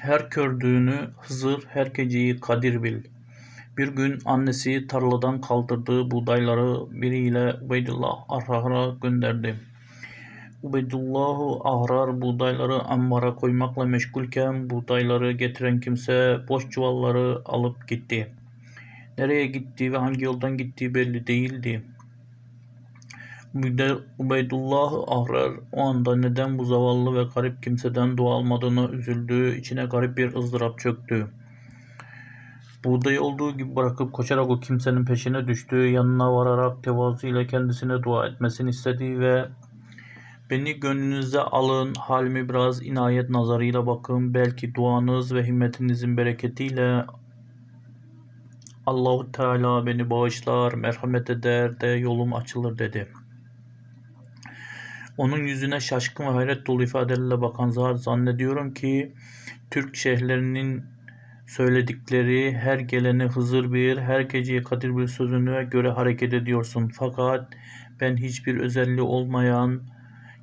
Her gördüğünü Hızır, her geceyi Kadir bil. Bir gün annesi tarladan kaldırdığı buğdayları biriyle Ubeydullah Ahrar'a gönderdi. Ubeydullah Ahrar buğdayları ambara koymakla meşgulken buğdayları getiren kimse boş çuvalları alıp gitti. Nereye gittiği ve hangi yoldan gittiği belli değildi. Ubeydullah Ahrar o anda neden bu zavallı ve garip kimseden dua almadığını üzüldü, içine garip bir ızdırap çöktü. Buğdayı olduğu gibi bırakıp koşarak o kimsenin peşine düştü, yanına vararak tevazu ile kendisine dua etmesini istedi ve Beni gönlünüze alın, halimi biraz inayet nazarıyla bakın, belki duanız ve himmetinizin bereketiyle Allahu Teala beni bağışlar, merhamet eder de yolum açılır dedi. Onun yüzüne şaşkın ve hayret dolu ifadelerle bakan zat zannediyorum ki Türk şeyhlerinin söyledikleri her geleni Hızır bir, her geceyi Kadir bir sözüne göre hareket ediyorsun. Fakat ben hiçbir özelliği olmayan,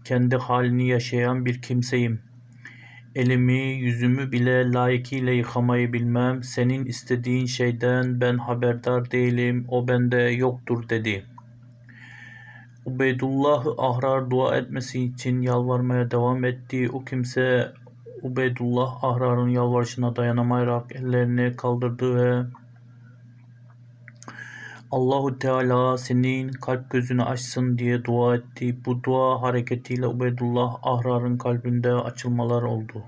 kendi halini yaşayan bir kimseyim. Elimi, yüzümü bile layıkıyla yıkamayı bilmem. Senin istediğin şeyden ben haberdar değilim. O bende yoktur dedi. Ubeydullah Ahrar dua etmesi için yalvarmaya devam etti. O kimse Ubeydullah Ahrar'ın yalvarışına dayanamayarak ellerini kaldırdı ve Allahu Teala senin kalp gözünü açsın diye dua etti. Bu dua hareketiyle Ubeydullah Ahrar'ın kalbinde açılmalar oldu.